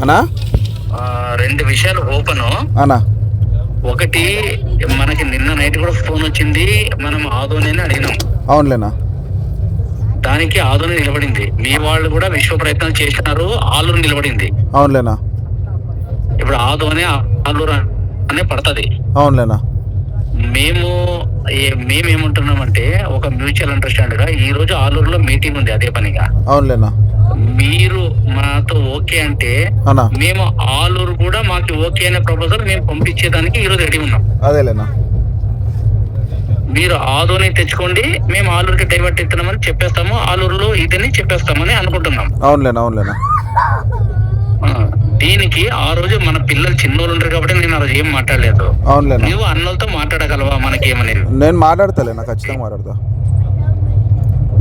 అనా? రెండు విషయాలు ఓపెన్. అనా? ఒకటి మనకి నిన్న నైట్ కూడా ఫోన్ వచ్చింది మనం ఆదోని అడిగినాం. అవునులేనా? దానికి ఆదోని నిలబడింది. మీ వాళ్ళు కూడా విశ్వ ప్రయత్నం చేసినారు ఆలూరు నిలబడింది. అవునులేనా? ఇప్పుడు ఆదోని ఆలూరు అనే పడుతుంది. అవునులేనా? మేము ఏ- మేము ఏమంటున్నామంటే ఒక మ్యూచువల్ అండర్స్టాండ్గా ఈ రోజు ఆలూరులో మీటింగ్ ఉంది అదే పనిగా. అవునులేనా? మీరు మాతో ఓకే అంటే మేము ఆలూరు కూడా మాకు ఓకే అనే ప్రపోజల్ మేము పంపించేదానికి ఈ రోజు రెడీ ఉన్నాం. అదేలేనా? మీరు ఆదోని తెచ్చుకోండి మేము ఆలూరుకి డైవర్ట్ ఇస్తున్నామని చెప్పేస్తాము ఆలూరులో ఇదని చెప్పేస్తామని అనుకుంటున్నాం. అవునులేనా అవునులేనా? దీనికి ఆ రోజు మన పిల్లలు చిన్నోళ్ళు ఉంటారు కాబట్టి నేను ఆ రోజు ఏం మాట్లాడలేదు. అవునులేనా? నువ్వు అన్నలతో మాట్లాడగలవా మనకేమనేది? నేను మాట్లాడతలేనా? ఖచ్చితంగా మాట్లాడతా.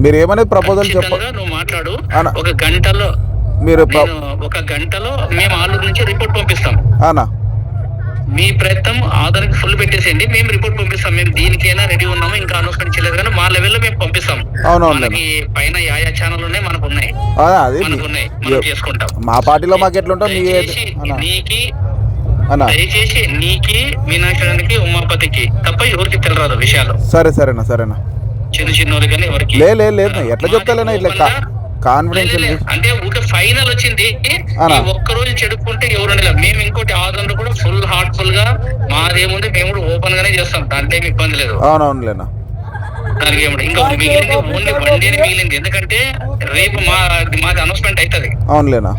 మీరు ఏమనేది ప్రపోజల్ చెప్ప ఖచ్చితంగా నువ్వు మాట్లాడు. ఒక గంటలో మీరు ఒక గంటలో మేము ఆలూరు నుంచి రిపోర్ట్ పంపిస్తాం. అనా. మీ ప్రయత్నం ఆధార్కి ఫుల్ పెట్టేసేయండి. మేము రిపోర్ట్ పంపిస్తాం. మేము దీనికైనా రెడీ ఉన్నాము? ఇంకా అనౌన్స్మెంట్ చేయలేదు కానీ మా లెవెల్లో మేము పంపిస్తాం. మనకి పైన యాయా ఛానల్ ఉన్నాయి మనకు ఉన్నాయి. మనకు ఉన్నాయి. మనం చేసుకుంటాం మా పార్టీలో మాకు ఎట్లుంటాం? నీకి దయచేసి నీకి మీనాక్షరానికి ఉమాపతికి తప్ప ఎవరికి తెలియదు విషయాలు. సరే సరేనా సరేనా. చిన్న చిన్న కానీ ఎవరికి లే లే లేదు ఎట్లా చెప్తాలేనా ఇట్లా కాన్ఫిడెన్స్. అంటే ఊరికే ఫైనల్ వచ్చింది. ఒక్క రోజు చెడుకుంటే ఎవరు. మేము ఇంకోటి ఆదంలో కూడా ఫుల్ హార్ట్ఫుల్గా మాదేముంది మేము కూడా ఓపెన్ గానే చేస్తాం. దాంట్లో ఏమి ఇబ్బంది లేదు. అవునవునులేనా? దానికి ఏమి ఇంకా మిగిలింది ఓన్లీ వన్ డే మిగిలింది. ఎందుకంటే రేపు మా మాది అనౌన్స్మెంట్ అవుతుంది అవునులేనా?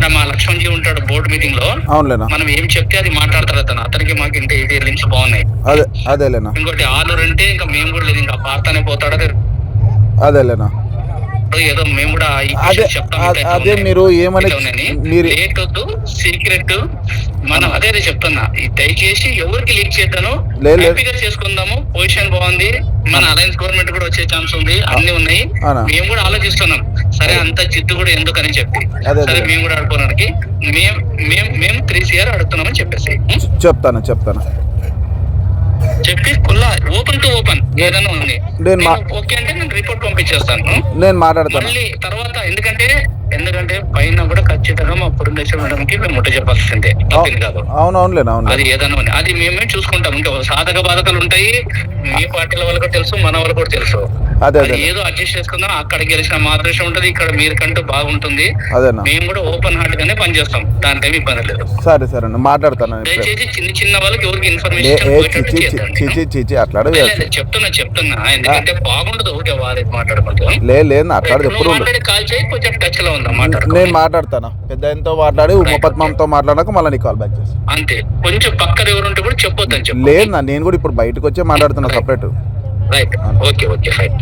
ఆడ మా లక్ష్మణ్ జీ ఉంటాడు బోర్డు మీటింగ్లో. అవునులేనా? మనం ఏం చెప్తే అది మాట్లాడతారు అతను. అతనికి మాకు ఇంత ఇది లింక్స్ బాగున్నాయి. అదే అదేలేనా? ఇంకోటి ఆలూరు అంటే ఇంకా మేము కూడా లేదు. ఇంకా పార్తానే పోతాడు అది అదేలేనా? ఏదో మేము కూడా అదే అదే-. మీరు ఏమని. మీరు లేట్ వద్దు సీక్రెట్. మనం అదే చెప్తున్నా. దయచేసి ఎవరికి లీక్ చేద్దాను. హ్యాపీగా చేసుకుందాము. పొజిషన్ బాగుంది. మన అలయన్స్ గవర్నమెంట్ కూడా వచ్చే ఛాన్స్ ఉంది. అన్ని ఉన్నాయి. మేము కూడా ఆలోచిస్తున్నాం. సరే అంత జిద్దు కూడా ఎందుకని చెప్పి. సరే. మేము కూడా ఆడుకోవడానికి. మేము మేము మేము త్రీ సిఆర్ అడుగుతున్నామని చెప్పేసి? చెప్తాను చెప్తాను. చెప్పి కుల్లా ఓపెన్ టు ఓపెన్ ఏదైనా ఉంది. నేను ఓకే అంటే నేను రిపోర్ట్ పంపించేస్తాను. నేను మాట్లాడతాను. మళ్ళీ తర్వాత ఎందుకంటే ఎందుకంటే పైన కూడా ఖచ్చితంగా మా పురంధేశ్వర మేడంకి మేము ముట్ట చెప్పాల్సిందే. తప్పింది కాదు. అవును అది ఏదైనా. అది మేమే చూసుకుంటాం. ఇంకా సాధక బాధకాలు ఉంటాయి. మీ పార్టీల వాళ్ళకి కూడా తెలుసు మన వాళ్ళకి కూడా తెలుసు. అదే ఏదో అడ్జస్ట్ చేసుకుందాం అక్కడ గెలిచిన మా అదృష్టం ఉంటది ఇక్కడ మీరుకంటూ బాగుంటుంది. అదేనా? మేము కూడా ఓపెన్ హార్ట్ గానే పనిచేస్తాం. ఏమి ఇబ్బంది లేదు. సరే సరే మాట్లాడతాను నేను ఇప్పుడే. దయచేసి చిన్న చిన్న వాళ్ళకి ఎవరికి ఇన్ఫర్మేషన్ చిచి అట్లా చెప్తున్నా చెప్తున్నా. ఎందుకంటే బాగుండదు ఊరికే వారి మాట్లాడుకుంటాం. లే లేదు ఎప్పుడు ఆల్రెడీ కాల్ చేయి కొంచెం టచ్లో ఉందా నేను మాట్లాడుకో మాట్లాడతాను? పెద్ద ఆయనతో మాట్లాడి ఉమపద్మంతో మాట్లాడాక మళ్ళీ నీకు కాల్ బ్యాక్ చేస్తాను అంతే. కొంచెం పక్కన ఎవరుంటే కూడా చెప్పొద్దని చెప్పు లేదు నేను కూడా ఇప్పుడు బయటకు వచ్చే మాట్లాడుతున్నా separate right okay okay fine